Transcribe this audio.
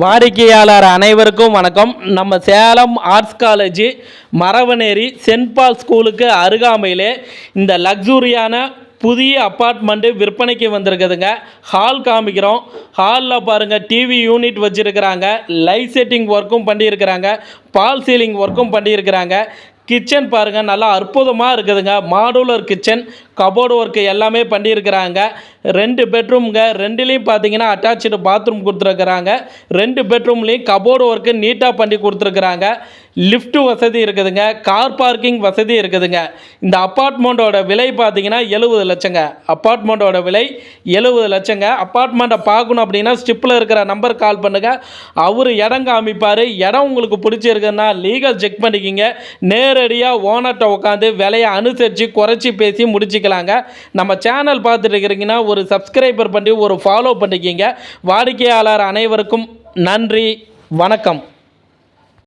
வாடிக்கையாளர் அனைவருக்கும் வணக்கம். நம்ம Salem arts college Maravaneri Saint Paul ஸ்கூலுக்கு அருகாமையிலே இந்த லக்ஸூரியான புதிய அப்பார்ட்மெண்ட்டு விற்பனைக்கு வந்திருக்குதுங்க. ஹால் காமிக்கிறோம். ஹாலில் பாருங்கள் டிவி யூனிட் வச்சுருக்கிறாங்க. லைட் செட்டிங் ஒர்க்கும் பண்ணியிருக்கிறாங்க. பால் சீலிங் ஒர்க்கும் பண்ணியிருக்கிறாங்க. கிச்சன் பாருங்கள் நல்லா அற்புதமாக இருக்குதுங்க. மாடுலர் கிச்சன் கபோர்டு ஒர்க்கு எல்லாமே பண்ணியிருக்கிறாங்க. ரெண்டு பெட்ரூம்ங்க ரெண்டுலேயும் பார்த்தீங்கன்னா அட்டாச்சு பாத்ரூம் கொடுத்துருக்குறாங்க. ரெண்டு பெட்ரூம்லேயும் கபோர்டு ஒர்க்கு நீட்டாக பண்ணி கொடுத்துருக்குறாங்க. லிஃப்ட் வசதி இருக்குதுங்க. கார் பார்க்கிங் வசதி இருக்குதுங்க. இந்த அப்பார்ட்மெண்ட்டோட விலை பார்த்தீங்கன்னா எழுபது லட்சங்க. அப்பார்ட்மெண்ட்டோட விலை எழுபது லட்சங்க. அப்பார்ட்மெண்ட்டை பார்க்கணும் அப்படின்னா ஸ்டிப்பில் இருக்கிற நம்பர் கால் பண்ணுங்கள் அவர் இடம் காமிப்பார். இடம் உங்களுக்கு பிடிச்சிருக்குன்னா லீகல் செக் பண்ணிக்கிங்க. நேரடியாக ஓனர்கிட்ட உட்காந்து விலையை அனுசரித்து குறைச்சி பேசி முடிச்சுக்கலாங்க. நம்ம சேனல் பார்த்துட்டு இருக்கிறீங்கன்னா ஒரு சப்ஸ்கிரைபர் பண்ணி ஒரு ஃபாலோ பண்ணிக்கிங்க. வாடிக்கையாளர் அனைவருக்கும் நன்றி. வணக்கம்.